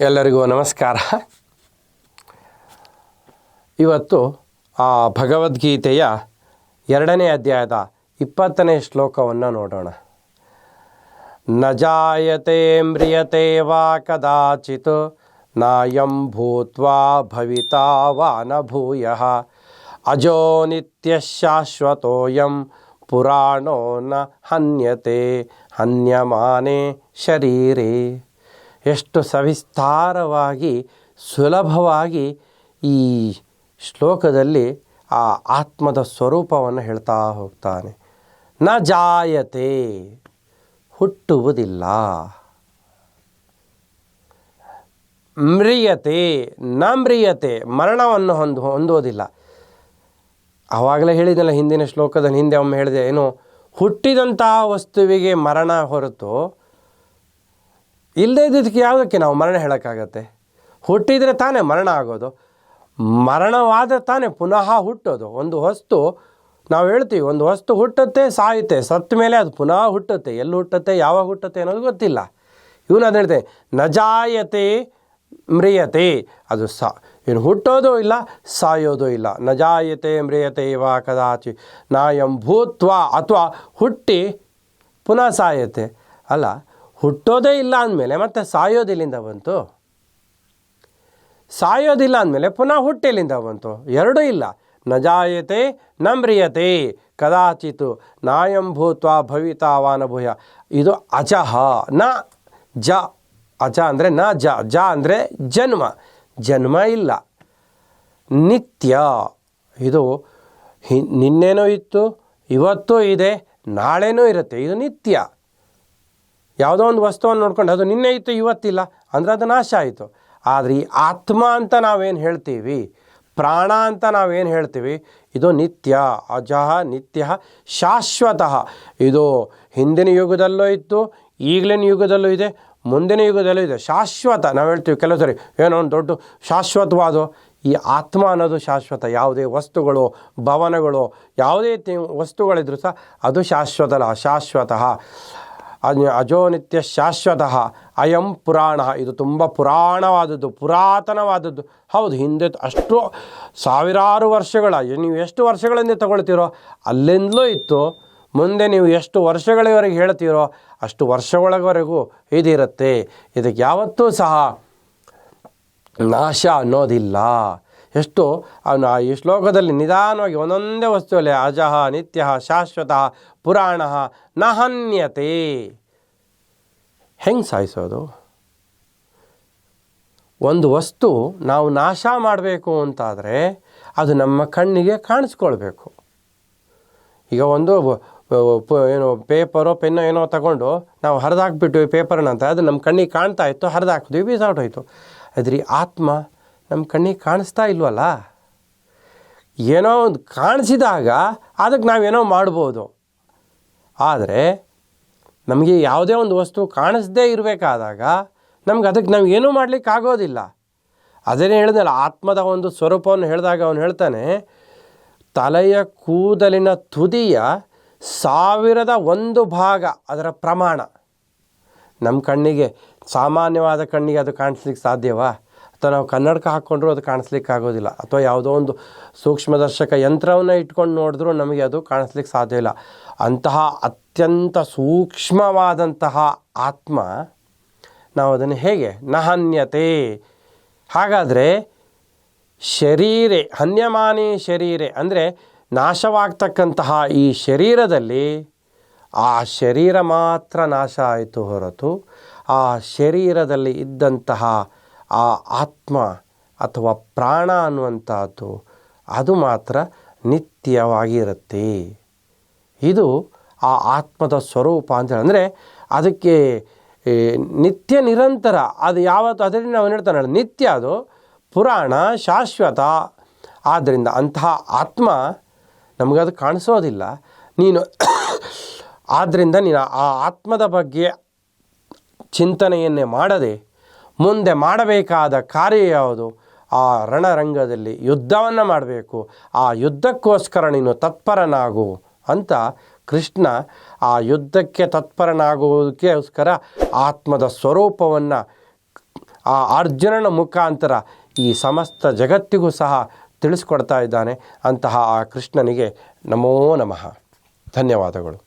ಎಲ್ಲರಿಗೂ ನಮಸ್ಕಾರ. ಇವತ್ತು ಆ ಭಗವದ್ಗೀತೆಯ ಎರಡನೇ ಅಧ್ಯಾಯದ ಇಪ್ಪತ್ತನೇ ಶ್ಲೋಕವನ್ನು ನೋಡೋಣ. ನ ಜಾಯತೆ ಮ್ರಿಯತೆ ವಾ ಕದಾಚಿತ್ ನಾಯಂ ಭೂತ್ವಾ ಭವಿತಾ ವಾ ನ ಭೂಯಃ, ಅಜೋ ನಿತ್ಯ ಶಾಶ್ವತೋಯಂ ಪುರಾಣೋ ನ ಹನ್ಯತೆ, ಹನ್ಯಮಾನೆ ಶರೀರೇ. ಎಷ್ಟು ಸವಿಸ್ತಾರವಾಗಿ, ಸುಲಭವಾಗಿ ಈ ಶ್ಲೋಕದಲ್ಲಿ ಆ ಆತ್ಮದ ಸ್ವರೂಪವನ್ನು ಹೇಳ್ತಾ ಹೋಗ್ತಾನೆ. ನ ಜಾಯತೆ, ಹುಟ್ಟುವುದಿಲ್ಲ. ಮ್ರಿಯತೆ, ನ ಮ್ರಿಯತೆ, ಮರಣವನ್ನು ಹೊಂದು, ಹೊಂದುವುದಿಲ್ಲ. ಆವಾಗಲೇ ಹೇಳಿದ್ನಲ್ಲ ಹಿಂದಿನ ಶ್ಲೋಕದ ಹಿಂದೆ ಒಮ್ಮೆ ಹೇಳಿದೆ, ಏನು, ಹುಟ್ಟಿದಂತಹ ವಸ್ತುವಿಗೆ ಮರಣ ಹೊರತು ಇಲ್ಲದೇ ಇದ್ದಿದ್ದಕ್ಕೆ ಯಾವುದಕ್ಕೆ ನಾವು ಮರಣ ಹೇಳೋಕ್ಕಾಗತ್ತೆ? ಹುಟ್ಟಿದರೆ ತಾನೇ ಮರಣ ಆಗೋದು. ಮರಣವಾದರೆ ತಾನೇ ಪುನಃ ಹುಟ್ಟೋದು. ಒಂದು ವಸ್ತು ನಾವು ಹೇಳ್ತೀವಿ, ಒಂದು ವಸ್ತು ಹುಟ್ಟುತ್ತೆ, ಸಾಯುತ್ತೆ. ಸತ್ತ ಮೇಲೆ ಅದು ಪುನಃ ಹುಟ್ಟುತ್ತೆ. ಎಲ್ಲಿ ಹುಟ್ಟುತ್ತೆ, ಯಾವಾಗ ಹುಟ್ಟುತ್ತೆ ಅನ್ನೋದು ಗೊತ್ತಿಲ್ಲ. ಇವನು ಅದು ಹೇಳ್ತೆ ನಜಾಯತೆ ಮ್ರಿಯತೆ. ಅದು ಸ ಏನು ಹುಟ್ಟೋದು ಇಲ್ಲ, ಸಾಯೋದು ಇಲ್ಲ. ನಜಾಯತೆ ಮ್ರಿಯತೆ ಇವ ಕದಾಚಿ. ನಾಯಂ ಭೂತ್ವ, ಅಥವಾ ಹುಟ್ಟಿ ಪುನಃ ಸಾಯತೆ ಅಲ್ಲ ಹುಟ್ಟೋದೇ ಇಲ್ಲ ಅಂದಮೇಲೆ, ಮತ್ತೆ ಸಾಯೋದಿಲ್ಲಿಂದ ಬಂತು. ಸಾಯೋದಿಲ್ಲ ಅಂದಮೇಲೆ ಪುನಃ ಹುಟ್ಟೆಲಿಂದ ಬಂತು. ಎರಡೂ ಇಲ್ಲ. ನಜಾಯತೆ ನಮ್ರಿಯತೆ ಕದಾಚಿತು ನಾಯಂಭೂತ್ವ ಭವಿತಾ ಭವಿತಾವಾನಭೂಯ ಇದು ಅಜಹ. ನ ಜ. ಅಜ ಅಂದರೆ ನ ಜ. ಜ ಅಂದರೆ ಜನ್ಮ. ಜನ್ಮ ಇಲ್ಲ. ನಿತ್ಯ. ಇದು ಹಿ ನಿನ್ನೆನೂ ಇತ್ತು, ಇವತ್ತೂ ಇದೆ, ನಾಳೆನೂ ಇರುತ್ತೆ. ಇದು ನಿತ್ಯ. ಯಾವುದೋ ಒಂದು ವಸ್ತುವನ್ನು ನೋಡ್ಕೊಂಡು, ಅದು ನಿನ್ನೆ ಇತ್ತು, ಇವತ್ತಿಲ್ಲ, ಅಂದರೆ ಅದು ನಾಶ ಆಯಿತು. ಆದರೆ ಈ ಆತ್ಮ ಅಂತ ನಾವೇನು ಹೇಳ್ತೀವಿ, ಪ್ರಾಣ ಅಂತ ನಾವೇನು ಹೇಳ್ತೀವಿ, ಇದು ನಿತ್ಯ ಅಜಃ ನಿತ್ಯ, ಶಾಶ್ವತಃ. ಇದು ಹಿಂದಿನ ಯುಗದಲ್ಲೂ ಇತ್ತು, ಈಗಲಿನ ಯುಗದಲ್ಲೂ ಇದೆ, ಮುಂದಿನ ಯುಗದಲ್ಲೂ ಇದೆ. ಶಾಶ್ವತ, ನಾವು ಹೇಳ್ತೀವಿ ಕೆಲವು ಸರಿ, ಏನೋ ಒಂದು ದೊಡ್ಡ ಶಾಶ್ವತವಾದ, ಈ ಆತ್ಮ ಅನ್ನೋದು ಶಾಶ್ವತ. ಯಾವುದೇ ವಸ್ತುಗಳು, ಭವನಗಳು, ಯಾವುದೇ ವಸ್ತುಗಳಿದ್ರೂ ಸಹ ಅದು ಶಾಶ್ವತಲ್ಲ ಶಾಶ್ವತಃ ಅಜ- ಅಜೋ ನಿತ್ಯ ಶಾಶ್ವತಃ, ಅಯಂ ಪುರಾಣ. ಇದು ತುಂಬ ಪುರಾಣವಾದದ್ದು, ಪುರಾತನವಾದದ್ದು. ಹೌದು, ಹಿಂದೆ ಅಷ್ಟು ಸಾವಿರಾರು ವರ್ಷಗಳ, ನೀವು ಎಷ್ಟು ವರ್ಷಗಳಿಂದ ತಗೊಳ್ತೀರೋ, ಅಲ್ಲಿಂದಲೂ ಇತ್ತು. ಮುಂದೆ ನೀವು ಎಷ್ಟು ವರ್ಷಗಳವರೆಗೆ ಹೇಳ್ತೀರೋ, ಅಷ್ಟು ವರ್ಷಗಳವರೆಗೂ ಇದಿರುತ್ತೆ. ಇದಕ್ಕೆ ಯಾವತ್ತೂ ಸಹ ನಾಶ ಅನ್ನೋದಿಲ್ಲ. ಎಷ್ಟು, ಅವನು ಈ ಶ್ಲೋಕದಲ್ಲಿ ನಿಧಾನವಾಗಿ ಒಂದೊಂದೇ ವಸ್ತುವಲ್ಲಿ ಅಜಃ ನಿತ್ಯ ಶಾಶ್ವತ, ಪುರಾಣ, ನಹನ್ಯತೆ. ಹೆಂಗೆ ಸಾಯಿಸೋದು? ಒಂದು ವಸ್ತು ನಾವು ನಾಶ ಮಾಡಬೇಕು ಅಂತಾದರೆ ಅದು ನಮ್ಮ ಕಣ್ಣಿಗೆ ಕಾಣಿಸ್ಕೊಳ್ಬೇಕು. ಈಗ ಒಂದು ಏನು, ಪೇಪರೋ, ಪೆನ್ನು, ಏನೋ ತಗೊಂಡು ನಾವು ಹರಿದಾಕ್ಬಿಟ್ಟು ಪೇಪರ್ನ ಅಂತ ಅದು ನಮ್ಮ ಕಣ್ಣಿಗೆ ಕಾಣ್ತಾ ಇತ್ತು ಹರಿದಾಕ್ತೀವಿ ಬೀಸಾಟೋಯ್ತು ಅದ್ರಿ ಆತ್ಮ ನಮ್ಮ ಕಣ್ಣಿಗೆ ಕಾಣಿಸ್ತಾ ಇಲ್ವಲ್ಲ? ಏನೋ ಒಂದು ಕಾಣಿಸಿದಾಗ ಅದಕ್ಕೆ ನಾವೇನೋ ಮಾಡ್ಬೋದು. ಆದರೆ ನಮಗೆ ಯಾವುದೇ ಒಂದು ವಸ್ತು ಕಾಣಿಸ್ದೇ ಇರಬೇಕಾದಾಗ ನಮ್ಗೆ ಅದಕ್ಕೆ ನಾವು ಏನೂ ಮಾಡಲಿಕ್ಕೆ ಆಗೋದಿಲ್ಲ. ಅದೇನೇ ಹೇಳಿದ್ನಲ್ಲ, ಆತ್ಮದ ಒಂದು ಸ್ವರೂಪವನ್ನು ಹೇಳಿದಾಗ ಅವನು ಹೇಳ್ತಾನೆ, ತಲೆಯ ಕೂದಲಿನ ತುದಿಯ ಸಾವಿರದ ಒಂದು ಭಾಗ ಅದರ ಪ್ರಮಾಣ. ನಮ್ಮ ಕಣ್ಣಿಗೆ ಸಾಮಾನ್ಯವಾದ ಕಣ್ಣಿಗೆ ಅದು ಕಾಣಿಸ್ಲಿಕ್ಕೆ ಸಾಧ್ಯವಾ? ಅಥವಾ ನಾವು ಕನ್ನಡಕ ಹಾಕ್ಕೊಂಡ್ರೂ ಅದು ಕಾಣಿಸ್ಲಿಕ್ಕೆ ಆಗೋದಿಲ್ಲ ಅಥವಾ ಯಾವುದೋ ಒಂದು ಸೂಕ್ಷ್ಮದರ್ಶಕ ಯಂತ್ರವನ್ನು ಇಟ್ಕೊಂಡು ನೋಡಿದ್ರೂ ನಮಗೆ ಅದು ಕಾಣಿಸ್ಲಿಕ್ಕೆ ಸಾಧ್ಯ ಇಲ್ಲ. ಅಂತಹ ಅತ್ಯಂತ ಸೂಕ್ಷ್ಮವಾದಂತಹ ಆತ್ಮ ನಾವು ಅದನ್ನು ಹೇಗೆ? ನಹನ್ಯತೆ. ಹಾಗಾದರೆ ಶರೀರೆ, ಹನ್ಯಮಾನಿ ಶರೀರೆ ಅಂದರೆ ನಾಶವಾಗ್ತಕ್ಕಂತಹ ಈ ಶರೀರದಲ್ಲಿ ಆ ಶರೀರ ಮಾತ್ರ ನಾಶ ಆಯಿತು ಹೊರತು ಆ ಶರೀರದಲ್ಲಿ ಇದ್ದಂತಹ ಆ ಆತ್ಮ ಅಥವಾ ಪ್ರಾಣ ಅನ್ನುವಂಥದ್ದು ಅದು ಮಾತ್ರ ನಿತ್ಯವಾಗಿರುತ್ತೆ. ಇದು ಆ ಆತ್ಮದ ಸ್ವರೂಪ ಅಂತೇಳಿ ಅಂದರೆ ಅದಕ್ಕೆ ನಿತ್ಯ ನಿರಂತರ, ಅದು ಯಾವತ್ತು ಅದರಿಂದ ನಾವು ಹೇಳ್ತಾನಲ್ಲ ನಿತ್ಯ ಅದು ಪುರಾಣ ಶಾಶ್ವತ. ಆದ್ದರಿಂದ ಅಂತಹ ಆತ್ಮ ನಮಗದು ಕಾಣಿಸೋದಿಲ್ಲ. ನೀನು ಆದ್ದರಿಂದ ನೀನು ಆ ಆತ್ಮದ ಬಗ್ಗೆ ಚಿಂತನೆಯನ್ನೇ ಮಾಡದೆ ಮುಂದೆ ಮಾಡಬೇಕಾದ ಕಾರ್ಯ ಯಾವುದು? ಆ ರಣರಂಗದಲ್ಲಿ ಯುದ್ಧವನ್ನು ಮಾಡಬೇಕು. ಆ ಯುದ್ಧಕ್ಕೋಸ್ಕರ ನೀನು ತತ್ಪರನಾಗು ಅಂತ ಕೃಷ್ಣ ಆ ಯುದ್ಧಕ್ಕೆ ತತ್ಪರನಾಗುವುದಕ್ಕೋಸ್ಕರ ಆತ್ಮದ ಸ್ವರೂಪವನ್ನು ಆ ಅರ್ಜುನನ ಮುಖಾಂತರ ಈ ಸಮಸ್ತ ಜಗತ್ತಿಗೂ ಸಹ ತಿಳಿಸ್ಕೊಡ್ತಾ ಇದ್ದಾನೆ ಅಂತಹ ಆ ಕೃಷ್ಣನಿಗೆ ನಮೋ ನಮಃ. ಧನ್ಯವಾದಗಳು.